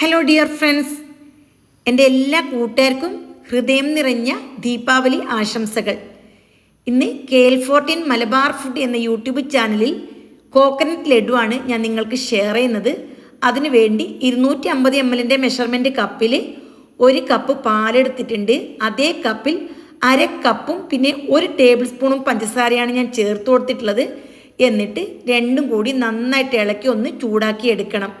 Hello dear friends എന്റെ എല്ലാ കൂട്ടുകാർക്കും ഹൃദയം നിറഞ്ഞ ദീപാവലി ആശംസകൾ. ഇന്ന് K L fourteen Malabar food എന്ന യൂട്യൂബ് ചാനലിൽ കോക്കനട്ട് ആണ് ഞാൻ നിങ്ങൾക്ക് ഷെയർ ചെയ്യുന്നത്. അതിനുവേണ്ടി ഇരുന്നൂറ്റി അമ്പത് എം എല്ലിന്റെ മെഷർമെന്റ് കപ്പിൽ ഒരു കപ്പ് പാലെടുത്തിട്ടുണ്ട്. അതേ കപ്പിൽ അര കപ്പും പിന്നെ ഒരു ടേബിൾ സ്പൂണും പഞ്ചസാരയാണ് ഞാൻ ചേർത്ത് കൊടുത്തിട്ടുള്ളത്. എന്നിട്ട് രണ്ടും കൂടി നന്നായിട്ട് ഇളക്കി ഒന്ന് ചൂടാക്കി എടുക്കണം.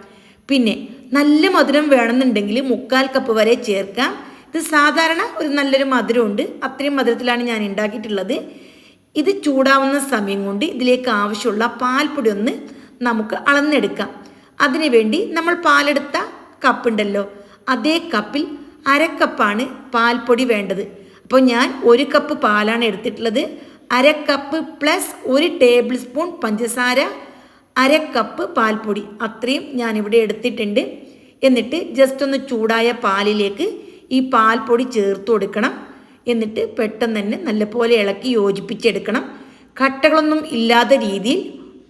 പിന്നെ നല്ല മധുരം വേണമെന്നുണ്ടെങ്കിൽ മുക്കാൽ കപ്പ് വരെ ചേർക്കാം. ഇത് സാധാരണ ഒരു നല്ലൊരു മധുരമുണ്ട്. അത്രയും മധുരത്തിലാണ് ഞാൻ ഉണ്ടാക്കിയിട്ടുള്ളത്. ഇത് ചൂടാവുന്ന സമയം കൊണ്ട് ഇതിലേക്ക് ആവശ്യമുള്ള പാൽപ്പൊടി ഒന്ന് നമുക്ക് അളന്നെടുക്കാം. അതിനുവേണ്ടി നമ്മൾ പാലെടുത്ത കപ്പുണ്ടല്ലോ അതേ കപ്പിൽ അരക്കപ്പാണ് കപ്പാണ് പാൽപ്പൊടി വേണ്ടത്. അപ്പോൾ ഞാൻ ഒരു കപ്പ് പാലാണ് എടുത്തിട്ടുള്ളത്. അര കപ്പ് പ്ലസ് ഒരു ടേബിൾ സ്പൂൺ പഞ്ചസാര അര കപ്പ് പാൽപ്പൊടി. അത്രയും ഞാനിവിടെ എടുത്തിട്ടുണ്ട്. എന്നിട്ട് ജസ്റ്റ് ഒന്ന് ചൂടായ പാലിലേക്ക് ഈ പാൽപ്പൊടി ചേർത്ത് കൊടുക്കണം. എന്നിട്ട് പെട്ടെന്ന് തന്നെ നല്ലപോലെ ഇളക്കി യോജിപ്പിച്ചെടുക്കണം. കട്ടകളൊന്നും ഇല്ലാത്ത രീതിയിൽ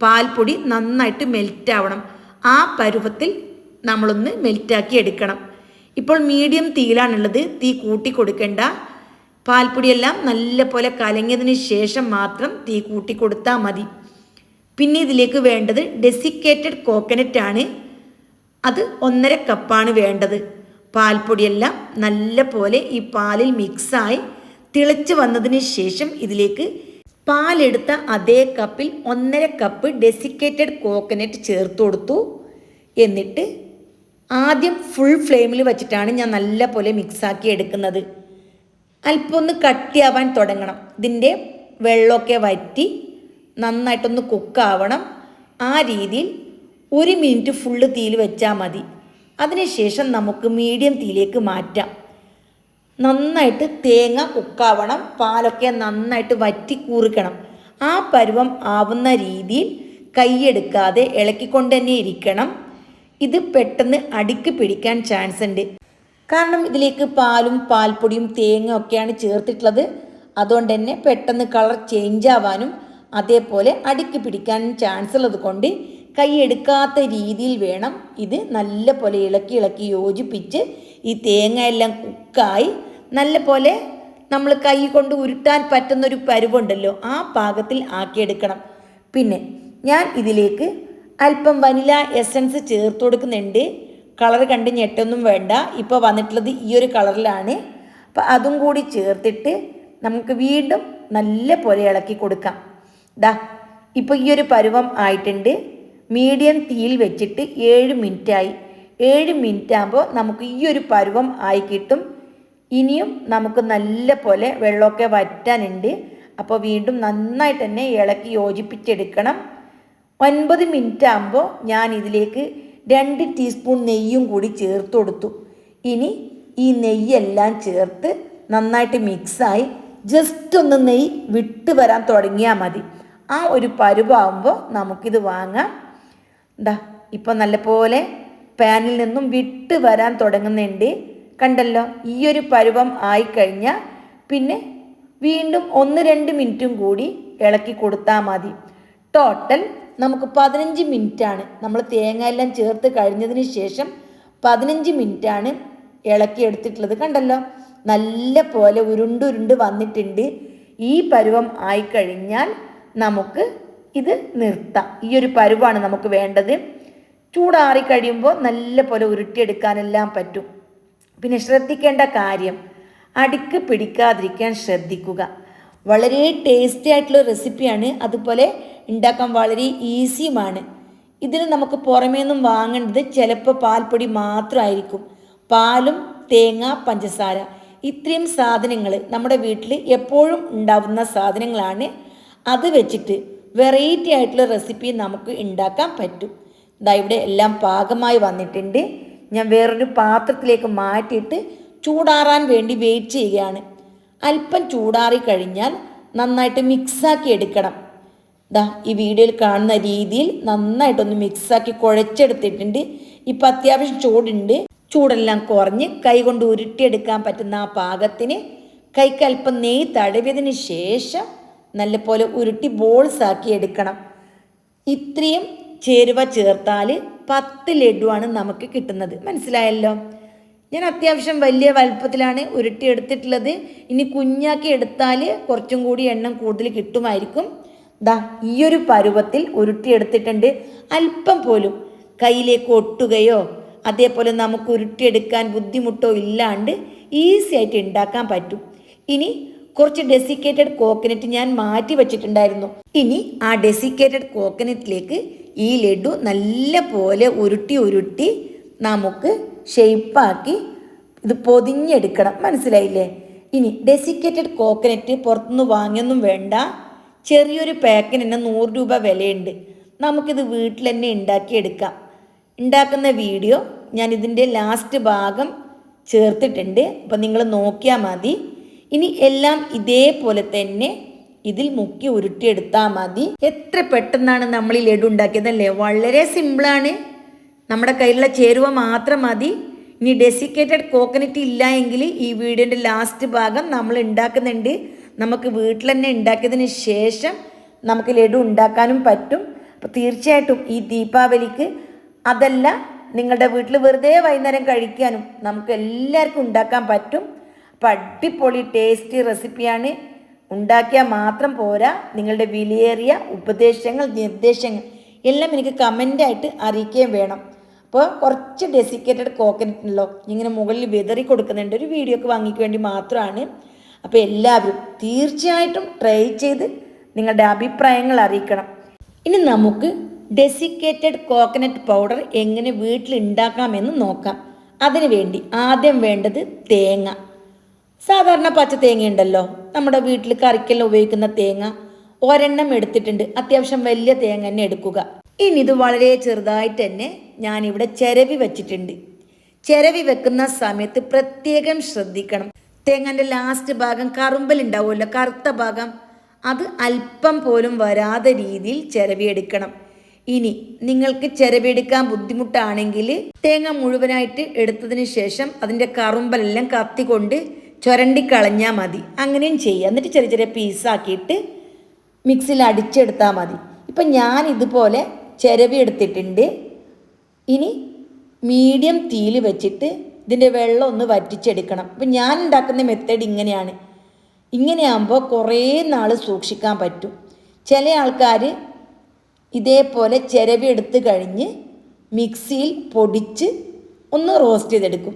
പാൽപ്പൊടി നന്നായിട്ട് മെൽറ്റ് ആവണം. ആ പരുവത്തിൽ നമ്മളൊന്ന് മെൽറ്റാക്കി എടുക്കണം. ഇപ്പോൾ മീഡിയം തീയിലാണുള്ളത്. തീ കൂട്ടി കൊടുക്കേണ്ട. പാൽപ്പൊടിയെല്ലാം നല്ലപോലെ കലങ്ങിയതിന് ശേഷം മാത്രം തീ കൂട്ടി കൊടുത്താൽ മതി. പിന്നെ ഇതിലേക്ക് വേണ്ടത് ഡെസിക്കേറ്റഡ് കോക്കനറ്റ് ആണ്. അത് ഒന്നര കപ്പാണ് വേണ്ടത്. പാൽപ്പൊടിയെല്ലാം നല്ല പോലെ ഈ പാലിൽ മിക്സായി തിളച്ച് വന്നതിന് ശേഷം ഇതിലേക്ക് പാലെടുത്ത അതേ കപ്പിൽ ഒന്നര കപ്പ് ഡെസിക്കേറ്റഡ് കോക്കനറ്റ് ചേർത്ത് കൊടുത്തു. എന്നിട്ട് ആദ്യം ഫുൾ ഫ്ലെയിമിൽ വെച്ചിട്ടാണ് ഞാൻ നല്ല പോലെ മിക്സാക്കി എടുക്കുന്നത്. അല്പം ഒന്ന് കട്ടിയാവാൻ തുടങ്ങണം. ഇതിന്റെ വെള്ളമൊക്കെ വറ്റി നന്നായിട്ടൊന്ന് കുക്കാവണം. ആ രീതിയിൽ ഒരു മിനിറ്റ് ഫുള്ള് തീയിൽ വെച്ചാൽ മതി. അതിനുശേഷം നമുക്ക് മീഡിയം തീയിലേക്ക് മാറ്റാം. നന്നായിട്ട് തേങ്ങ കുക്കാവണം പാലൊക്കെ നന്നായിട്ട് വറ്റി കൂറിക്കണം. ആ പരുവം ആവുന്ന രീതിയിൽ കൈയെടുക്കാതെ ഇളക്കിക്കൊണ്ട് തന്നെ ഇരിക്കണം. ഇത് പെട്ടെന്ന് അടിക്ക് പിടിക്കാൻ ചാൻസ് ഉണ്ട്. കാരണം ഇതിലേക്ക് പാലും പാൽപ്പൊടിയും തേങ്ങ ഒക്കെയാണ് ചേർത്തിട്ടുള്ളത്. അതുകൊണ്ട് തന്നെ പെട്ടെന്ന് കളർ ചേഞ്ച് ആവാനും അതേപോലെ അടുക്കി പിടിക്കാൻ ചാൻസ് ഉള്ളത് കൊണ്ട് കൈ എടുക്കാത്ത രീതിയിൽ വേണം ഇത് നല്ല പോലെ ഇളക്കി ഇളക്കി യോജിപ്പിച്ച് ഈ തേങ്ങ എല്ലാം കുക്കായി. നല്ല പോലെ നമ്മൾ കൈ കൊണ്ട് ഉരുട്ടാൻ പറ്റുന്നൊരു പരുവുണ്ടല്ലോ ആ പാകത്തിൽ ആക്കിയെടുക്കണം. പിന്നെ ഞാൻ ഇതിലേക്ക് അല്പം വനില എസൻസ് ചേർത്ത് കൊടുക്കുന്നുണ്ട്. കളർ കണ്ട് ഞെട്ടൊന്നും വേണ്ട. ഇപ്പോൾ വന്നിട്ടുള്ളത് ഈ ഒരു കളറിലാണ്. അപ്പം അതും കൂടി ചേർത്തിട്ട് നമുക്ക് വീണ്ടും നല്ല പോലെ ഇളക്കി കൊടുക്കാം. ദാ ഇപ്പോൾ ഈ ഒരു പരുവം ആയിട്ടുണ്ട്. മീഡിയം തീയിൽ വെച്ചിട്ട് ഏഴ് മിനിറ്റായി. ഏഴ് മിനിറ്റ് ആകുമ്പോൾ നമുക്ക് ഈ ഒരു പരുവം ആയി കിട്ടും. ഇനിയും നമുക്ക് നല്ല പോലെ വെള്ളമൊക്കെ വറ്റാനുണ്ട്. അപ്പോൾ വീണ്ടും നന്നായിട്ട് തന്നെ ഇളക്കി യോജിപ്പിച്ചെടുക്കണം. ഒൻപത് മിനിറ്റ് ആകുമ്പോൾ ഞാൻ ഇതിലേക്ക് രണ്ട് ടീസ്പൂൺ നെയ്യും കൂടി ചേർത്ത് കൊടുത്തു. ഇനി ഈ നെയ്യെല്ലാം ചേർത്ത് നന്നായിട്ട് മിക്സായി. ജസ്റ്റ് ഒന്ന് നെയ്യ് വിട്ട് വരാൻ തുടങ്ങിയാൽ മതി. ആ ഒരു പരുവാകുമ്പോൾ നമുക്കിത് വാങ്ങാം. എന്താ ഇപ്പം നല്ലപോലെ പാനിൽ നിന്നും വിട്ട് വരാൻ തുടങ്ങുന്നുണ്ട്. കണ്ടല്ലോ ഈ ഒരു പരുവം ആയിക്കഴിഞ്ഞാൽ പിന്നെ വീണ്ടും ഒന്ന് രണ്ട് മിനിറ്റും കൂടി ഇളക്കി കൊടുത്താൽ മതി. ടോട്ടൽ നമുക്ക് പതിനഞ്ച് മിനിറ്റാണ്. നമ്മൾ തേങ്ങ എല്ലാം ചേർത്ത് കഴിഞ്ഞതിന് ശേഷം പതിനഞ്ച് മിനിറ്റാണ് ഇളക്കി എടുത്തിട്ടുള്ളത്. കണ്ടല്ലോ നല്ല പോലെ ഉരുണ്ട് വന്നിട്ടുണ്ട്. ഈ പരുവം ആയിക്കഴിഞ്ഞാൽ നമുക്ക് ഇത് നിർത്താം. ഈ ഒരു പരുവാണ് നമുക്ക് വേണ്ടത്. ചൂടാറി കഴിയുമ്പോൾ നല്ല പോലെ ഉരുട്ടിയെടുക്കാനെല്ലാം പറ്റും. പിന്നെ ശ്രദ്ധിക്കേണ്ട കാര്യം അടുക്ക് പിടിക്കാതിരിക്കാൻ ശ്രദ്ധിക്കുക. വളരെ ടേസ്റ്റി ആയിട്ടുള്ള റെസിപ്പിയാണ് അതുപോലെ ഉണ്ടാക്കാൻ വളരെ ഈസിയുമാണ് ഇതിന് നമുക്ക് പുറമേ നിന്നും വാങ്ങേണ്ടത് ചിലപ്പോൾ പാൽപ്പൊടി മാത്രമായിരിക്കും. പാലും തേങ്ങ പഞ്ചസാര. ഇത്രയും സാധനങ്ങൾ നമ്മുടെ വീട്ടിൽ എപ്പോഴും ഉണ്ടാവുന്ന സാധനങ്ങളാണ്. അത് വെച്ചിട്ട് വെറൈറ്റി ആയിട്ടുള്ള റെസിപ്പി നമുക്ക് ഉണ്ടാക്കാൻ പറ്റും. ഇതാ ഇവിടെ എല്ലാം പാകമായി വന്നിട്ടുണ്ട്. ഞാൻ വേറൊരു പാത്രത്തിലേക്ക് മാറ്റിയിട്ട് ചൂടാറാൻ വേണ്ടി വെയിറ്റ് ചെയ്യുകയാണ്. അല്പം ചൂടാറി കഴിഞ്ഞാൽ നന്നായിട്ട് മിക്സാക്കി എടുക്കണം. ദാ ഈ വീഡിയോയിൽ കാണുന്ന രീതിയിൽ നന്നായിട്ടൊന്ന് മിക്സാക്കി കുഴച്ചെടുത്തിട്ടുണ്ട്. ഇപ്പം അത്യാവശ്യം ചൂടുണ്ട്. ചൂടെല്ലാം കുറഞ്ഞ് കൈ കൊണ്ട് ഉരുട്ടിയെടുക്കാൻ പറ്റുന്ന ആ പാകത്തിന് കൈക്ക് അല്പം നെയ്യ് തടവിയതിന് ശേഷം നല്ലപോലെ ഉരുട്ടി ബോൾസ് ആക്കി എടുക്കണം. ഇത്രയും ചേരുവ ചേർത്താൽ പത്ത് ലഡുവാണ് നമുക്ക് കിട്ടുന്നത്. മനസ്സിലായല്ലോ? ഞാൻ അത്യാവശ്യം വലിയ വലുപ്പത്തിലാണ് ഉരുട്ടി എടുത്തിട്ടുള്ളത്. ഇനി കുഞ്ഞാക്കി എടുത്താൽ കുറച്ചും കൂടി എണ്ണം കൂടുതൽ കിട്ടുമായിരിക്കും. ദാ ഈയൊരു പരുവത്തിൽ ഉരുട്ടി ഉരുട്ടിയെടുത്തിട്ടുണ്ട് അല്പം പോലും കയ്യിലേക്ക് ഒട്ടുകയോ അതേപോലെ നമുക്ക് ഉരുട്ടിയെടുക്കാൻ ബുദ്ധിമുട്ടോ ഇല്ലാണ്ട് ഈസി ആയിട്ട് ഉണ്ടാക്കാൻ പറ്റും. ഇനി കുറച്ച് ഡെസിക്കേറ്റഡ് കോക്കനറ്റ് ഞാൻ മാറ്റി വെച്ചിട്ടുണ്ടായിരുന്നു. ഇനി ആ ഡെസിക്കേറ്റഡ് കോക്കനറ്റിലേക്ക് ഈ ലഡു നല്ല പോലെ ഉരുട്ടി ഉരുട്ടി നമുക്ക് ഷെയ്പ്പാക്കി ഇത് പൊതിഞ്ഞെടുക്കണം. മനസ്സിലായില്ലേ? ഇനി ഡെസിക്കേറ്റഡ് കോക്കനറ്റ് പുറത്തുനിന്ന് വാങ്ങിയൊന്നും വേണ്ട. ചെറിയൊരു പാക്കിന് തന്നെ നൂറ് രൂപ വിലയുണ്ട്. നമുക്കിത് വീട്ടിൽ തന്നെ ഉണ്ടാക്കിയെടുക്കാം. ഉണ്ടാക്കുന്ന വീഡിയോ ഞാൻ ഇതിന്റെ ലാസ്റ്റ് ഭാഗം ചേർത്തിട്ടുണ്ട്. അപ്പം നിങ്ങൾ നോക്കിയാൽ മതി. ഇനി എല്ലാം ഇതേപോലെ തന്നെ ഇതിൽ മുക്കി ഉരുട്ടിയെടുത്താൽ മതി. എത്ര പെട്ടെന്നാണ് നമ്മൾ ഈ ലഡു ഉണ്ടാക്കിയതല്ലേ വളരെ സിമ്പിളാണ് നമ്മുടെ കയ്യിലുള്ള ചേരുവ മാത്രം മതി. ഇനി ഡെസിക്കേറ്റഡ് കോക്കനറ്റ് ഇല്ല എങ്കിൽ ഈ വീഡിയോന്റെ ലാസ്റ്റ് ഭാഗം നമ്മൾ ഉണ്ടാക്കുന്നുണ്ട്. നമുക്ക് വീട്ടിൽ തന്നെ ഉണ്ടാക്കിയതിന് ശേഷം നമുക്ക് ലഡു ഉണ്ടാക്കാനും പറ്റും. അപ്പോൾ തീർച്ചയായിട്ടും ഈ ദീപാവലിക്ക് അതല്ല നിങ്ങളുടെ വീട്ടിൽ വെറുതെ വൈകുന്നേരം കഴിക്കാനും നമുക്ക് എല്ലാവർക്കും ഉണ്ടാക്കാൻ പറ്റും. അപ്പം അടിപൊളി ടേസ്റ്റി റെസിപ്പിയാണ് ഉണ്ടാക്കിയാൽ മാത്രം പോരാ. നിങ്ങളുടെ വിലയേറിയ ഉപദേശങ്ങൾ നിർദ്ദേശങ്ങൾ എല്ലാം എനിക്ക് കമന്റായിട്ട് അറിയിക്കുകയും വേണം. അപ്പോൾ കുറച്ച് ഡെസിക്കേറ്റഡ് കോക്കനറ്റ് ഉണ്ടല്ലോ. ഇങ്ങനെ മുകളിൽ വിതറി കൊടുക്കുന്നുണ്ട്. ഒരു വീഡിയോക്ക് വാങ്ങിക്ക് വേണ്ടി മാത്രമാണ്. അപ്പോൾ എല്ലാവരും തീർച്ചയായിട്ടും ട്രൈ ചെയ്ത് നിങ്ങളുടെ അഭിപ്രായങ്ങൾ അറിയിക്കണം. ഇനി നമുക്ക് ഡെസിക്കേറ്റഡ് കോക്കനട്ട് പൗഡർ എങ്ങനെ വീട്ടിൽ ഉണ്ടാക്കാമെന്ന് നോക്കാം. അതിനു വേണ്ടി ആദ്യം വേണ്ടത് തേങ്ങ. സാധാരണ പച്ച തേങ്ങ ഉണ്ടല്ലോ. നമ്മുടെ വീട്ടിൽ കറിക്കെല്ലാം ഉപയോഗിക്കുന്ന തേങ്ങ ഒരെണ്ണം എടുത്തിട്ടുണ്ട്. അത്യാവശ്യം വലിയ തേങ്ങ തന്നെ എടുക്കുക. ഇനി ഇത് വളരെ ചെറുതായിട്ട് തന്നെ ഞാനിവിടെ ചിരവി വെച്ചിട്ടുണ്ട്. ചിരവി വെക്കുന്ന സമയത്ത് പ്രത്യേകം ശ്രദ്ധിക്കണം. തേങ്ങന്റെ ലാസ്റ്റ് ഭാഗം കറുമ്പൽ ഉണ്ടാവുമല്ലോ. കറുത്ത ഭാഗം അത് അല്പം പോലും വരാതെ രീതിയിൽ ചിരവിയെടുക്കണം ഇനി നിങ്ങൾക്ക് ചിരവിയെടുക്കാൻ ബുദ്ധിമുട്ടാണെങ്കിൽ തേങ്ങ മുഴുവനായിട്ട് എടുത്തതിന് ശേഷം അതിന്റെ കറുമ്പലെല്ലാം കത്തിക്കൊണ്ട് ചുരണ്ടി കളഞ്ഞാൽ മതി. അങ്ങനെയും ചെയ്യുക. എന്നിട്ട് ചെറിയ ചെറിയ പീസാക്കിയിട്ട് മിക്സിയിൽ അടിച്ചെടുത്താൽ മതി. ഇപ്പം ഞാൻ ഇതുപോലെ ചിരവി എടുത്തിട്ടുണ്ട്. ഇനി മീഡിയം തീയിൽ വെച്ചിട്ട് ഇതിന്റെ വെള്ളം ഒന്ന് വറ്റിച്ചെടുക്കണം. അപ്പം ഞാൻ ഉണ്ടാക്കുന്ന മെത്തേഡ് ഇങ്ങനെയാണ്. ഇങ്ങനെയാകുമ്പോൾ കുറേ നാൾ സൂക്ഷിക്കാൻ പറ്റും. ചില ആൾക്കാർ ഇതേപോലെ ചിരവി എടുത്ത് കഴിഞ്ഞ് മിക്സിയിൽ പൊടിച്ച് ഒന്ന് റോസ്റ്റ് ചെയ്തെടുക്കും.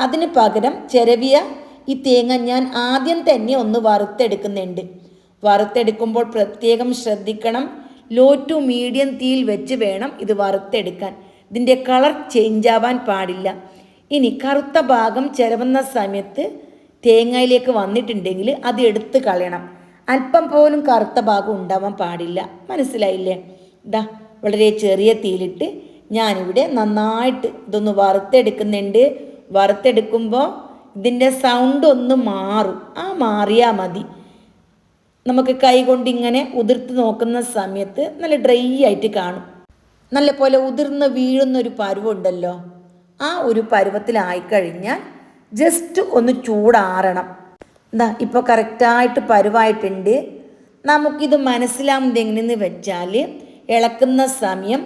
അതിന് പകരം ചിരവിയ ഈ തേങ്ങ ഞാൻ ആദ്യം തന്നെ ഒന്ന് വറുത്തെടുക്കുന്നുണ്ട്. വറുത്തെടുക്കുമ്പോൾ പ്രത്യേകം ശ്രദ്ധിക്കണം. ലോ ടു മീഡിയം തീയിൽ വെച്ച് വേണം ഇത് വറുത്തെടുക്കാൻ. ഇതിന്റെ കളർ ചേഞ്ച് ആവാൻ പാടില്ല. ഇനി കറുത്ത ഭാഗം ചിലവുന്ന സമയത്ത് തേങ്ങയിലേക്ക് വന്നിട്ടുണ്ടെങ്കിൽ അത് എടുത്ത് കളയണം. അല്പം പോലും കറുത്ത ഭാഗം ഉണ്ടാവാൻ പാടില്ല. മനസ്സിലായില്ലേ? ഇതാ വളരെ ചെറിയ തീയിലിട്ട് ഞാനിവിടെ നന്നായിട്ട് ഇതൊന്ന് വറുത്തെടുക്കുന്നുണ്ട്. വറുത്തെടുക്കുമ്പോൾ ഇതിന്റെ സൗണ്ട് ഒന്ന് മാറും. ആ മാറിയാൽ മതി. നമുക്ക് കൈ കൊണ്ട് ഇങ്ങനെ ഉതിർത്ത് നോക്കുന്ന സമയത്ത് നല്ല ഡ്രൈ ആയിട്ട് കാണും. നല്ല പോലെ ഉതിർന്ന് വീഴുന്ന ഒരു പരുവുണ്ടല്ലോ. ആ ഒരു പരുവത്തിലായിക്കഴിഞ്ഞാൽ ജസ്റ്റ് ഒന്ന് ചൂടാറണം. എന്താ ഇപ്പോൾ കറക്റ്റായിട്ട് പരുവായിട്ടുണ്ട്. നമുക്കിത് മനസ്സിലാവുന്നത് എങ്ങനെയെന്ന് വെച്ചാൽ ഇളക്കുന്ന സമയം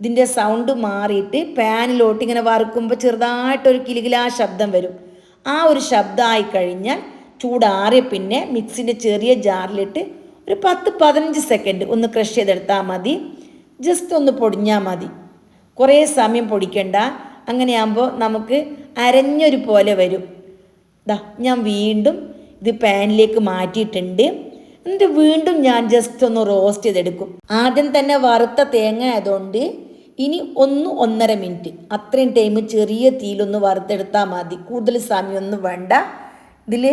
ഇതിന്റെ സൗണ്ട് മാറിയിട്ട് പാനിലോട്ട് ഇങ്ങനെ വറുക്കുമ്പോൾ ചെറുതായിട്ടൊരു കിലുകിലാ ശബ്ദം വരും. ആ ഒരു ശബ്ദമായി കഴിഞ്ഞാൽ ചൂടാറിയ പിന്നെ മിക്സിന്റെ ചെറിയ ജാറിലിട്ട് ഒരു പത്ത് പതിനഞ്ച് സെക്കൻഡ് ഒന്ന് ക്രഷ് ചെയ്തെടുത്താൽ മതി. ജസ്റ്റ് ഒന്ന് പൊടിഞ്ഞാൽ മതി. കുറേ സമയം പൊടിക്കണ്ട. അങ്ങനെയാകുമ്പോൾ നമുക്ക് അരഞ്ഞൊരു പോലെ വരും. ദാ ഞാൻ വീണ്ടും ഇത് പാനിലേക്ക് മാറ്റിയിട്ടുണ്ട്. എന്നിട്ട് വീണ്ടും ഞാൻ ജസ്റ്റ് ഒന്ന് റോസ്റ്റ് ചെയ്തെടുക്കും. ആദ്യം തന്നെ വറുത്ത തേങ്ങ ആയതുകൊണ്ട് ഇനി ഒന്ന് ഒന്നര മിനിറ്റ്. അത്രയും ടൈം ചെറിയ തീയിലൊന്ന് വറുത്തെടുത്താൽ മതി. കൂടുതൽ സമയമൊന്നും വേണ്ട. ഇതിൽ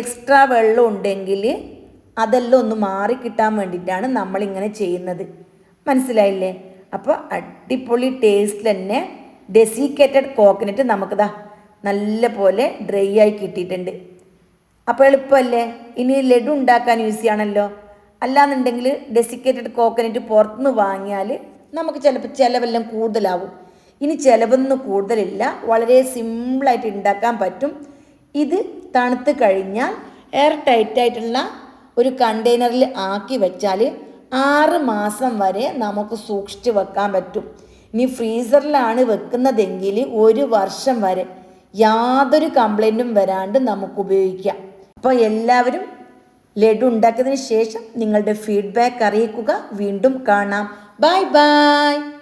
എക്സ്ട്രാ വെള്ളം ഉണ്ടെങ്കിൽ അതെല്ലാം ഒന്ന് മാറി കിട്ടാൻ വേണ്ടിയിട്ടാണ് നമ്മളിങ്ങനെ ചെയ്യുന്നത്. മനസ്സിലായില്ലേ? അപ്പോൾ അടിപൊളി ടേസ്റ്റ് തന്നെ ഡെസിക്കേറ്റഡ് കോക്കനറ്റ് നമുക്കിതാ നല്ല പോലെ ഡ്രൈ ആയി കിട്ടിയിട്ടുണ്ട്. അപ്പോൾ എളുപ്പമല്ലേ? ഇനി ലഡു ഉണ്ടാക്കാൻ യൂസ് ചെയ്യണമല്ലോ അല്ലാന്നുണ്ടെങ്കിൽ ഡെസിക്കേറ്റഡ് കോക്കനറ്റ് പുറത്തുനിന്ന് വാങ്ങിയാൽ നമുക്ക് ചിലപ്പോൾ ചിലവെല്ലാം കൂടുതലാവും. ഇനി ചിലവൊന്നും കൂടുതലില്ല. വളരെ സിമ്പിളായിട്ട് ഉണ്ടാക്കാൻ പറ്റും. ഇത് തണുത്ത് കഴിഞ്ഞാൽ എയർ ടൈറ്റായിട്ടുള്ള ഒരു കണ്ടെയ്നറിൽ ആക്കി വെച്ചാൽ ആറ് മാസം വരെ നമുക്ക് സൂക്ഷിച്ച് വെക്കാൻ പറ്റും. ഇനി ഫ്രീസറിലാണ് വെക്കുന്നതെങ്കിൽ ഒരു വർഷം വരെ യാതൊരു കംപ്ലൈന്റും വരാണ്ട് നമുക്ക് ഉപയോഗിക്കാം. അപ്പോൾ എല്ലാവരും ലഡു ഉണ്ടാക്കിയതിന് ശേഷം നിങ്ങളുടെ ഫീഡ്ബാക്ക് അറിയിക്കുക. വീണ്ടും കാണാം. Bye bye.